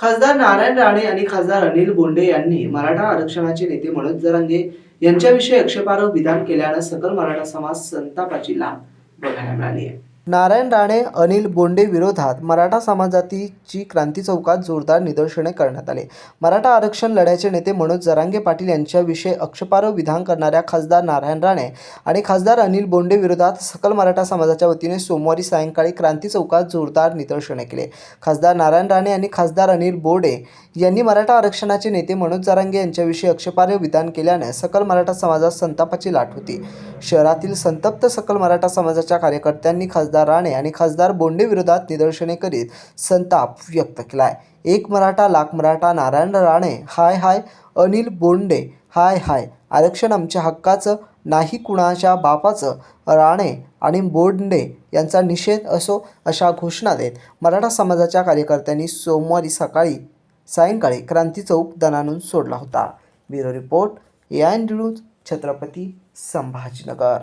खासदार नारायण राणे आणि खासदार अनिल बोंडे यांनी मराठा आरक्षणाचे नेते मनोज जरांगे यांच्याविषयी आक्षेपार्ह विधान केल्यानं सकल मराठा समाज संतापाची लाभ बघायला मिळाली आहे. नारायण राणे अनिल बोंडे विरोधात मराठा समाजातीची क्रांती चौकात जोरदार निदर्शने करण्यात आले. मराठा आरक्षण लढ्याचे नेते मनोज जरांगे पाटील यांच्याविषयी आक्षेपार्ह विधान करणाऱ्या खासदार नारायण राणे आणि खासदार अनिल बोंडे विरोधात सकल मराठा समाजाच्या वतीने सोमवारी सायंकाळी क्रांती चौकात जोरदार निदर्शने केले. खासदार नारायण राणे आणि खासदार अनिल बोर्डे यांनी मराठा आरक्षणाचे नेते मनोज जरांगे यांच्याविषयी आक्षेपार्ह विधान केल्याने सकल मराठा समाजात संतापाची लाट होती. शहरातील संतप्त सकल मराठा समाजाच्या कार्यकर्त्यांनी खासदार राणे आणि खासदार बोंडे विरोधात निदर्शने करीत संताप व्यक्त केला आहे एक मराठा लाख मराठा नारायण राणे हाय हाय अनिल बोंडे हाय हाय आरक्षण आमच्या हक्काचं नाही कुणाच्या बापाचं राणे आणि बोंडे यांचा निषेध असो अशा घोषणा देत मराठा समाजाच्या कार्यकर्त्यांनी सोमवारी सकाळी सायंकाळी क्रांती चौक दणानून सोडला होता. Bureau report A news Chhatrapati Sambhajinagar.